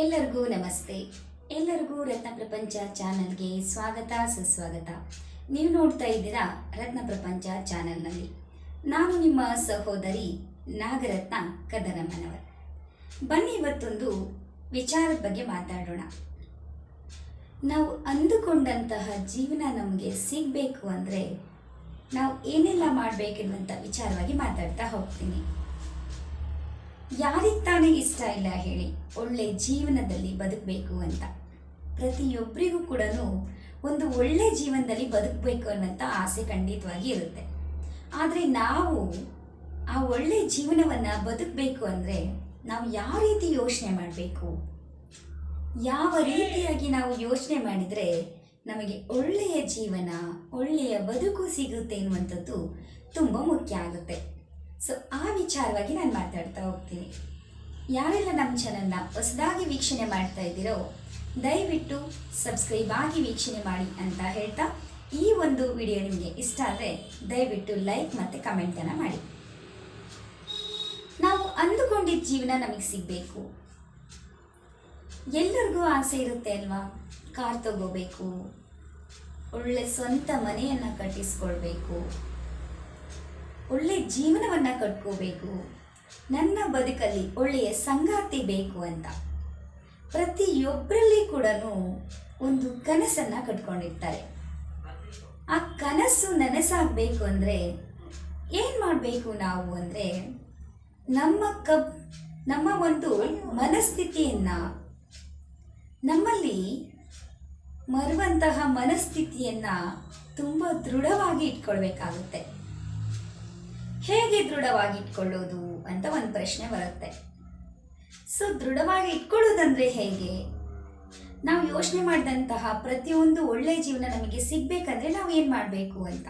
ಎಲ್ಲರಿಗೂ ನಮಸ್ತೆ. ಎಲ್ಲರಿಗೂ ರತ್ನ ಪ್ರಪಂಚ ಚಾನಲ್ಗೆ ಸ್ವಾಗತ, ಸುಸ್ವಾಗತ. ನೀವು ನೋಡ್ತಾ ಇದ್ದೀರಾ ರತ್ನ ಪ್ರಪಂಚ ಚಾನಲ್ನಲ್ಲಿ. ನಾನು ನಿಮ್ಮ ಸಹೋದರಿ ನಾಗರತ್ನ ಕದರಮ್ಮನವರ್ ಬನ್ನಿ ಇವತ್ತೊಂದು ವಿಚಾರದ ಬಗ್ಗೆ ಮಾತಾಡೋಣ. ನಾವು ಅಂದುಕೊಂಡಂತಹ ಜೀವನ ನಮಗೆ ಸಿಗಬೇಕು ಅಂದರೆ ನಾವು ಏನೆಲ್ಲ ಮಾಡಬೇಕೆನ್ನುವಂಥ ವಿಚಾರವಾಗಿ ಮಾತಾಡ್ತಾ ಹೋಗ್ತೀನಿ. ಯಾರಿಗೆ ತಾನೇ ಇಷ್ಟ ಇಲ್ಲ ಹೇಳಿ, ಒಳ್ಳೆ ಜೀವನದಲ್ಲಿ ಬದುಕಬೇಕು ಅಂತ. ಪ್ರತಿಯೊಬ್ಬರಿಗೂ ಕೂಡ ಒಂದು ಒಳ್ಳೆ ಜೀವನದಲ್ಲಿ ಬದುಕಬೇಕು ಅನ್ನೋಂಥ ಆಸೆ ಖಂಡಿತವಾಗಿ ಇರುತ್ತೆ. ಆದರೆ ನಾವು ಆ ಒಳ್ಳೆ ಜೀವನವನ್ನು ಬದುಕಬೇಕು ಅಂದರೆ ನಾವು ಯಾವ ರೀತಿ ಯೋಚನೆ ಮಾಡಬೇಕು? ಯಾವ ರೀತಿಯಾಗಿ ನಾವು ಯೋಚನೆ ಮಾಡಿದರೆ ನಮಗೆ ಒಳ್ಳೆಯ ಜೀವನ, ಒಳ್ಳೆಯ ಬದುಕು ಸಿಗುತ್ತೆ ಅನ್ನುವಂಥದ್ದು ತುಂಬ ಮುಖ್ಯ ಆಗುತ್ತೆ. ಸೊ ಆ ವಿಚಾರವಾಗಿ ನಾನು ಮಾತಾಡ್ತಾ ಹೋಗ್ತೀನಿ. ಯಾರೆಲ್ಲ ನಮ್ಮ ಚಾನಲ್ನ ಹೊಸದಾಗಿ ವೀಕ್ಷಣೆ ಮಾಡ್ತಾ ಇದ್ದೀರೋ, ದಯವಿಟ್ಟು ಸಬ್ಸ್ಕ್ರೈಬ್ ಆಗಿ ವೀಕ್ಷಣೆ ಮಾಡಿ ಅಂತ ಹೇಳ್ತಾ ಈ ಒಂದು ವಿಡಿಯೋ ನಿಮಗೆ ಇಷ್ಟ ಆದರೆ ದಯವಿಟ್ಟು ಲೈಕ್ ಮತ್ತು ಕಮೆಂಟನ್ನು ಮಾಡಿ. ನಾವು ಅಂದುಕೊಂಡಿದ್ದ ಜೀವನ ನಮಗೆ ಸಿಗಬೇಕು. ಎಲ್ಲರಿಗೂ ಆಸೆ ಇರುತ್ತೆ ಅಲ್ವಾ? ಕಾರ್ ತಗೋಬೇಕು, ಒಳ್ಳೆ ಸ್ವಂತ ಮನೆಯನ್ನು ಕಟ್ಟಿಸ್ಕೊಳ್ಬೇಕು. ಒಳ್ಳೆ ಜೀವನವನ್ನು ಕಟ್ಕೋಬೇಕು. ನನ್ನ ಬದುಕಲ್ಲಿ ಒಳ್ಳೆಯ ಸಂಗಾತಿ ಬೇಕು ಅಂತ. ಪ್ರತಿಯೊಬ್ಬರಲ್ಲಿ ಕೂಡ ಒಂದು ಕನಸನ್ನು ಕಟ್ಕೊಂಡಿರ್ತಾರೆ. ಆ ಕನಸು ನನಸಾಗಬೇಕು ಅಂದರೆ ಏನು ಮಾಡಬೇಕು ನಾವು ಅಂದರೆ ನಮ್ಮ ಕಬ್, ನಮ್ಮ ಒಂದು ಮನಸ್ಥಿತಿಯನ್ನು ನಮ್ಮಲ್ಲಿ ಮರುವಂತಹ ಮನಸ್ಥಿತಿಯನ್ನು ತುಂಬ ದೃಢವಾಗಿ ಇಟ್ಕೊಳ್ಬೇಕಾಗುತ್ತೆ. ಹೇಗೆ ದೃಢವಾಗಿ ಇಟ್ಕೊಳ್ಳೋದು ಅಂತ ಒಂದು ಪ್ರಶ್ನೆ ಬರುತ್ತೆ. ಸೊ ದೃಢವಾಗಿ ಇಟ್ಕೊಳ್ಳೋದಂದ್ರೆ ಹೇಗೆ? ನಾವು ಯೋಚನೆ ಮಾಡಿದಂತಹ ಪ್ರತಿಯೊಂದು ಒಳ್ಳೆ ಜೀವನ ನಮಗೆ ಸಿಗ್ಬೇಕಂದ್ರೆ ನಾವು ಏನು ಮಾಡಬೇಕು ಅಂತ?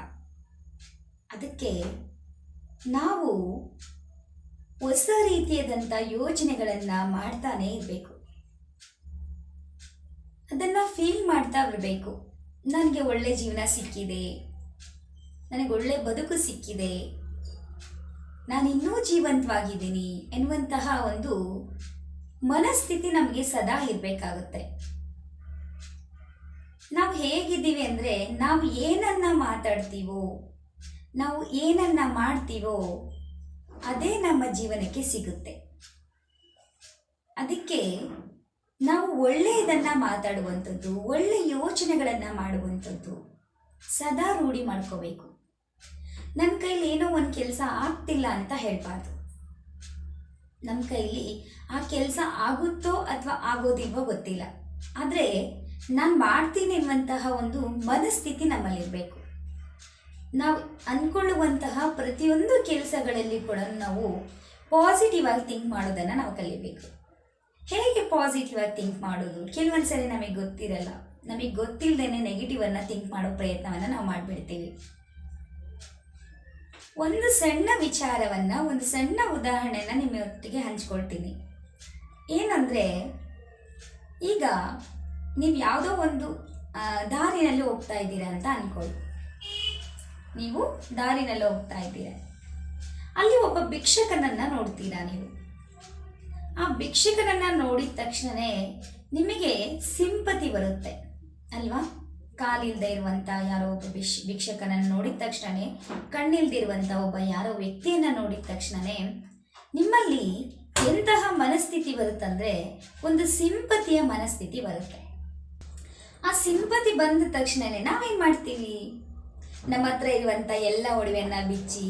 ಅದಕ್ಕೆ ನಾವು ಹೊಸ ರೀತಿಯಾದಂಥ ಯೋಚನೆಗಳನ್ನು ಮಾಡ್ತಾನೆ ಇರಬೇಕು. ಅದನ್ನು ಫೀಲ್ ಮಾಡ್ತಾ ಇರಬೇಕು. ನನಗೆ ಒಳ್ಳೆ ಜೀವನ ಸಿಕ್ಕಿದೆ. ನನಗೆ ಒಳ್ಳೆ ಬದುಕು ಸಿಕ್ಕಿದೆ. ನಾನು ಇನ್ನೂ ಜೀವಂತವಾಗಿದ್ದೀನಿ ಎನ್ನುವಂತಹ ಒಂದು ಮನಸ್ಥಿತಿ ನಮಗೆ ಸದಾ ಇರಬೇಕಾಗುತ್ತೆ. ನಾವು ಹೇಗಿದ್ದೀವಿ ಅಂದರೆ ನಾವು ಏನನ್ನ ಮಾತಾಡ್ತೀವೋ, ನಾವು ಏನನ್ನ ಮಾಡ್ತೀವೋ, ಅದೇ ನಮ್ಮ ಜೀವನಕ್ಕೆ ಸಿಗುತ್ತೆ. ಅದಕ್ಕೆ ನಾವು ಒಳ್ಳೆಯದನ್ನು ಮಾತಾಡುವಂಥದ್ದು ಒಳ್ಳೆಯ ಯೋಚನೆಗಳನ್ನು ಮಾಡುವಂಥದ್ದು ಸದಾ ರೂಢಿ ಮಾಡ್ಕೋಬೇಕು. ನನ್ನ ಕೈಲಿ ಏನೋ ಒಂದು ಕೆಲಸ ಆಗ್ತಿಲ್ಲ ಅಂತ ಹೇಳಬಾರ್ದು. ನಮ್ಮ ಕೈಲಿ ಆ ಕೆಲಸ ಆಗುತ್ತೋ ಅಥವಾ ಆಗೋದಿಲ್ವೋ ಗೊತ್ತಿಲ್ಲ. ಆದರೆ ನಾನು ಮಾಡ್ತೀನಿ ಎನ್ನುವಂತಹ ಒಂದು ಮನಸ್ಥಿತಿ ನಮ್ಮಲ್ಲಿರಬೇಕು. ನಾವು ಅಂದ್ಕೊಳ್ಳುವಂತಹ ಪ್ರತಿಯೊಂದು ಕೆಲಸಗಳಲ್ಲಿ ಕೂಡ ನಾವು ಪಾಸಿಟಿವ್ ಆಗಿ ಥಿಂಕ್ ಮಾಡೋದನ್ನು ನಾವು ಕಲಿಬೇಕು. ಹೇಗೆ ಪಾಸಿಟಿವ್ ಆಗಿ ಥಿಂಕ್ ಮಾಡೋದು? ಕೆಲವೊಂದು ಸರಿ ನಮಗೆ ಗೊತ್ತಿರಲ್ಲ. ನಮಗೆ ಗೊತ್ತಿಲ್ಲದೇ ನೆಗೆಟಿವನ್ನು ಥಿಂಕ್ ಮಾಡೋ ಪ್ರಯತ್ನವನ್ನು ನಾವು ಮಾಡಿಬಿಡ್ತೀವಿ. ಒಂದು ಸಣ್ಣ ವಿಚಾರವನ್ನು, ಒಂದು ಸಣ್ಣ ಉದಾಹರಣೆನ ನಿಮ್ಮೊಟ್ಟಿಗೆ ಹಂಚ್ಕೊಳ್ತೀನಿ. ಏನಂದ್ರೆ, ಈಗ ನೀವು ಯಾವುದೋ ಒಂದು ದಾರಿನಲ್ಲಿ ಹೋಗ್ತಾ ಇದ್ದೀರಾ ಅಂತ ಅನ್ಕೊಳ್ಳಿ. ನೀವು ದಾರಿನಲ್ಲಿ ಹೋಗ್ತಾ ಇದ್ದೀರಾ. ಅಲ್ಲಿ ಒಬ್ಬ ಭಿಕ್ಷಕನನ್ನ ನೋಡ್ತೀರಾ ನೀವು? ಆ ಭಿಕ್ಷಕನನ್ನ ನೋಡಿದ ತಕ್ಷಣವೇ ನಿಮಗೆ ಸಿಂಪತಿ ಬರುತ್ತೆ, ಅಲ್ವಾ? ಕಾಲಿಲ್ದೇ ಇರುವಂಥ ಯಾರೋ ಒಬ್ಬ ಭಿಕ್ಷ ಭಿಕ್ಷಕನನ್ನು ನೋಡಿದ ತಕ್ಷಣವೇ ಕಣ್ಣಿಲ್ದಿರುವಂಥ ಒಬ್ಬ ಯಾರೋ ವ್ಯಕ್ತಿಯನ್ನು ನೋಡಿದ ತಕ್ಷಣವೇ ನಿಮ್ಮಲ್ಲಿ ಎಂತಹ ಮನಸ್ಥಿತಿ ಬರುತ್ತಂದ್ರೆ ಒಂದು ಸಿಂಪತಿಯ ಮನಸ್ಥಿತಿ ಬರುತ್ತೆ. ಆ ಸಿಂಪತಿ ಬಂದ ತಕ್ಷಣನೇ ನಾವೇನು ಮಾಡ್ತೀವಿ? ನಮ್ಮ ಹತ್ರ ಇರುವಂಥ ಎಲ್ಲ ಒಡವೆಯನ್ನ ಬಿಚ್ಚಿ,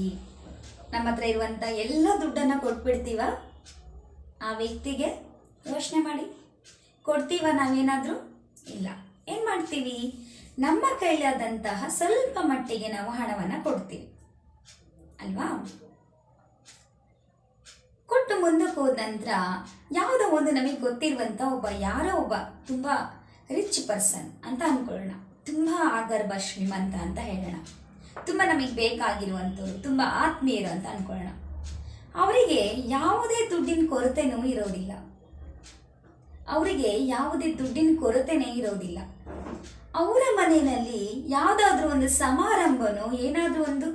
ನಮ್ಮ ಹತ್ರ ಇರುವಂಥ ಎಲ್ಲ ದುಡ್ಡನ್ನು ಕೊಟ್ಬಿಡ್ತೀವ? ಆ ವ್ಯಕ್ತಿಗೆ ಯೋಚನೆ ಮಾಡಿ. ಕೊಡ್ತೀವ ನಾವೇನಾದರೂ? ಇಲ್ಲ. ಏನು ಮಾಡ್ತೀವಿ? ನಮ್ಮ ಕೈಲಾದಂತಹ ಸ್ವಲ್ಪ ಮಟ್ಟಿಗೆ ನಾವು ಹಣವನ್ನು ಕೊಡ್ತೀವಿ. ಅಲ್ವಾ? ಕೊಟ್ಟು ಮುಂದಕ್ಕೆ ಹೋದ ನಂತರ ಯಾವುದೋ ಒಂದು ನಮಗೆ ಗೊತ್ತಿರುವಂಥ ಒಬ್ಬ, ಯಾರೋ ಒಬ್ಬ ತುಂಬ ರಿಚ್ ಪರ್ಸನ್ ಅಂತ ಅನ್ಕೊಳ್ಳೋಣ ತುಂಬ ಆಗರ್ಭ, ಶ್ರೀಮಂತ ಅಂತ ಹೇಳೋಣ. ತುಂಬ ನಮಗೆ ಬೇಕಾಗಿರುವಂಥವ್ರು, ತುಂಬ ಆತ್ಮೀಯರು ಅಂತ ಅನ್ಕೊಳ್ಳೋಣ ಅವರಿಗೆ ಯಾವುದೇ ದುಡ್ಡಿನ ಕೊರತೆನೂ ಇರೋದಿಲ್ಲ. ಅವರಿಗೆ ಯಾವುದೇ ದುಡ್ಡಿನ ಕೊರತೆನೇ ಇರೋದಿಲ್ಲ. ಅವರ ಮನೆಯಲ್ಲಿ ಯಾವುದಾದ್ರೂ ಒಂದು ಸಮಾರಂಭನೋ, ಏನಾದರೂ ಒಂದು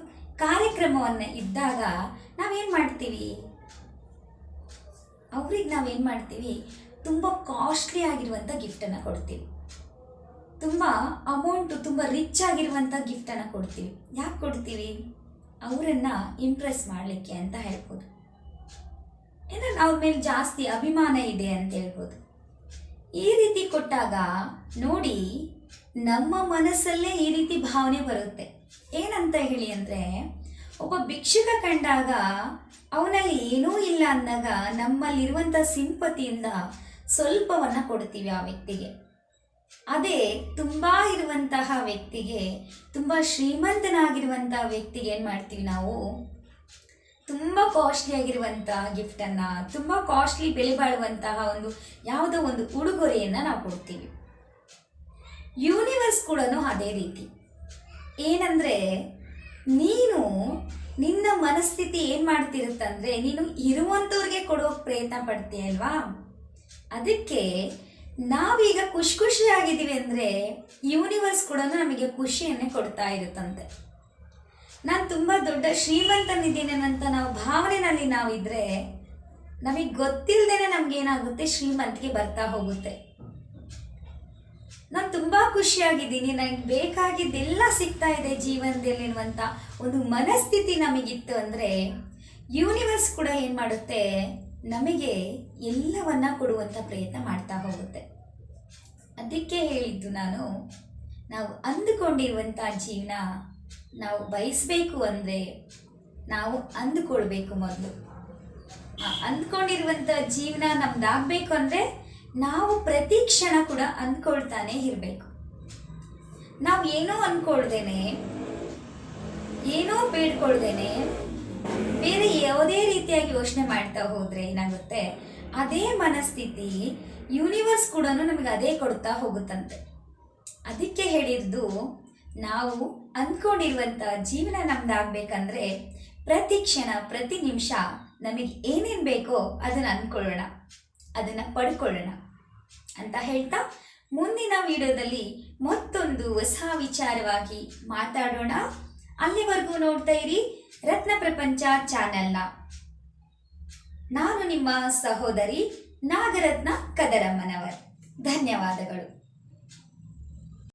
ಕಾರ್ಯಕ್ರಮವನ್ನು ಇದ್ದಾಗ ನಾವೇನು ಮಾಡ್ತೀವಿ? ಅವ್ರಿಗೆ ನಾವೇನು ಮಾಡ್ತೀವಿ? ತುಂಬ ಕಾಸ್ಟ್ಲಿ ಆಗಿರುವಂಥ ಗಿಫ್ಟನ್ನು ಕೊಡ್ತೀವಿ. ತುಂಬ ಅಮೌಂಟು ತುಂಬ ರಿಚ್ ಆಗಿರುವಂಥ ಗಿಫ್ಟನ್ನು ಕೊಡ್ತೀವಿ. ಯಾಕೆ ಕೊಡ್ತೀವಿ? ಅವರನ್ನು ಇಂಪ್ರೆಸ್ ಮಾಡಲಿಕ್ಕೆ ಅಂತ ಹೇಳ್ಬೋದು. ಏನೋ ಅವ್ರ ಮೇಲೆ ಜಾಸ್ತಿ ಅಭಿಮಾನ ಇದೆ ಅಂತ ಹೇಳ್ಬೋದು. ಈ ರೀತಿ ಕೊಟ್ಟಾಗ ನೋಡಿ ನಮ್ಮ ಮನಸ್ಸಲ್ಲೇ ಈ ರೀತಿ ಭಾವನೆ ಬರುತ್ತೆ. ಏನಂತ ಹೇಳಿ ಅಂದರೆ, ಒಬ್ಬ ಭಿಕ್ಷುಕ ಕಂಡಾಗ ಅವನಲ್ಲಿ ಏನೂ ಇಲ್ಲ ಅಂದಾಗ ನಮ್ಮಲ್ಲಿರುವಂಥ ಸಿಂಪತಿಯಿಂದ ಸ್ವಲ್ಪವನ್ನು ಕೊಡ್ತೀವಿ ಆ ವ್ಯಕ್ತಿಗೆ. ಅದೇ ತುಂಬ ಇರುವಂತಹ ವ್ಯಕ್ತಿಗೆ, ತುಂಬ ಶ್ರೀಮಂತನಾಗಿರುವಂತಹ ವ್ಯಕ್ತಿಗೆ ಏನು ಮಾಡ್ತೀವಿ ನಾವು? ತುಂಬ ಕಾಸ್ಟ್ಲಿ ಆಗಿರುವಂತಹ ಗಿಫ್ಟನ್ನು ತುಂಬ ಕಾಸ್ಟ್ಲಿ ಬೆಲೆ ಬಾಳುವಂತಹ ಒಂದು ಯಾವುದೋ ಒಂದು ಉಡುಗೊರೆಯನ್ನು ನಾವು ಕೊಡ್ತೀವಿ. ಯೂನಿವರ್ಸ್ ಕೂಡ ಅದೇ ರೀತಿ. ಏನಂದರೆ, ನೀನು ನಿನ್ನ ಮನಸ್ಥಿತಿ ಏನು ಮಾಡ್ತಿರುತ್ತಂದ್ರೆ, ನೀನು ಇರುವಂಥವ್ರಿಗೆ ಕೊಡೋಕೆ ಪ್ರಯತ್ನ ಪಡ್ತೀಯಲ್ವಾ ಅದಕ್ಕೆ ನಾವೀಗ ಖುಷಿ ಖುಷಿಯಾಗಿದ್ದೀವಿ ಅಂದರೆ ಯೂನಿವರ್ಸ್ ಕೂಡ ನಮಗೆ ಖುಷಿಯನ್ನೇ ಕೊಡ್ತಾ ಇರುತ್ತಂತೆ. ನಾನು ತುಂಬ ದೊಡ್ಡ ಶ್ರೀಮಂತನಿದ್ದೀನಿ ಅಂತ ನಾವು ಭಾವನೆಯಲ್ಲಿ ನಾವಿದ್ರೆ, ನಮಗೆ ಗೊತ್ತಿಲ್ಲದೇನೆ ನಮಗೇನಾಗುತ್ತೆ, ಶ್ರೀಮಂತಿಗೆ ಬರ್ತಾ ಹೋಗುತ್ತೆ. ನಾನು ತುಂಬ ಖುಷಿಯಾಗಿದ್ದೀನಿ. ನನಗೆ ಬೇಕಾಗಿದ್ದೆಲ್ಲ ಸಿಗ್ತಾ ಇದೆ ಜೀವನದಲ್ಲಿ ಅನ್ನುವಂಥ ಒಂದು ಮನಸ್ಥಿತಿ ನಮಗಿತ್ತು ಅಂದರೆ ಯೂನಿವರ್ಸ್ ಕೂಡ ಏನು ಮಾಡುತ್ತೆ? ನಮಗೆ ಎಲ್ಲವನ್ನ ಕೊಡುವಂಥ ಪ್ರಯತ್ನ ಮಾಡ್ತಾ ಹೋಗುತ್ತೆ. ಅದಕ್ಕೆ ಹೇಳಿದ್ದು ನಾನು, ನಾವು ಅಂದುಕೊಂಡಿರುವಂಥ ಜೀವನ ನಾವು ಬಯಸಬೇಕು ಅಂದರೆ ನಾವು ಅಂದುಕೊಳ್ಬೇಕು ಮೊದಲು. ಅಂದ್ಕೊಂಡಿರುವಂಥ ಜೀವನ ನಮ್ದಾಗಬೇಕು ಅಂದರೆ ನಾವು ಪ್ರತಿ ಕ್ಷಣ ಕೂಡ ಅಂದ್ಕೊಳ್ತಾನೆ ಇರಬೇಕು. ನಾವು ಏನೋ ಅಂದ್ಕೊಳ್ದೇನೆ ಏನೋ ಬೇಡ್ಕೊಳ್ದೇನೆ, ಬೇರೆ ಯಾವುದೇ ರೀತಿಯಾಗಿ ಯೋಚನೆ ಮಾಡ್ತಾ ಹೋದರೆ ಏನಾಗುತ್ತೆ, ಅದೇ ಮನಸ್ಥಿತಿ ಯೂನಿವರ್ಸ್ ಕೂಡ ನಮಗೆ ಅದೇ ಕೊಡ್ತಾ ಹೋಗುತ್ತಂತೆ. ಅದಕ್ಕೆ ಹೇಳಿದ್ದು, ನಾವು ಅಂದ್ಕೊಂಡಿರುವಂಥ ಜೀವನ ನಮ್ದಾಗಬೇಕಂದ್ರೆ ಪ್ರತಿ ಕ್ಷಣ, ಪ್ರತಿ ನಿಮಿಷ ನಮಗೆ ಏನೇನು ಬೇಕೋ ಅದನ್ನು ಅಂದ್ಕೊಳ್ಳೋಣ. ಅದನ್ನು ಪಡ್ಕೊಳ್ಳೋಣ ಅಂತ ಹೇಳ್ತಾ ಮುಂದಿನ ವಿಡಿಯೋದಲ್ಲಿ ಮತ್ತೊಂದು ಹೊಸ ವಿಚಾರವಾಗಿ ಮಾತಾಡೋಣ. ಅಲ್ಲಿವರೆಗೂ ನೋಡ್ತಾ ಇರಿ ರತ್ನ ಪ್ರಪಂಚ ಚಾನೆಲ್ನ. ನಾನು ನಿಮ್ಮ ಸಹೋದರಿ ನಾಗರತ್ನ ಕದರಮ್ಮನವರ್. ಧನ್ಯವಾದಗಳು.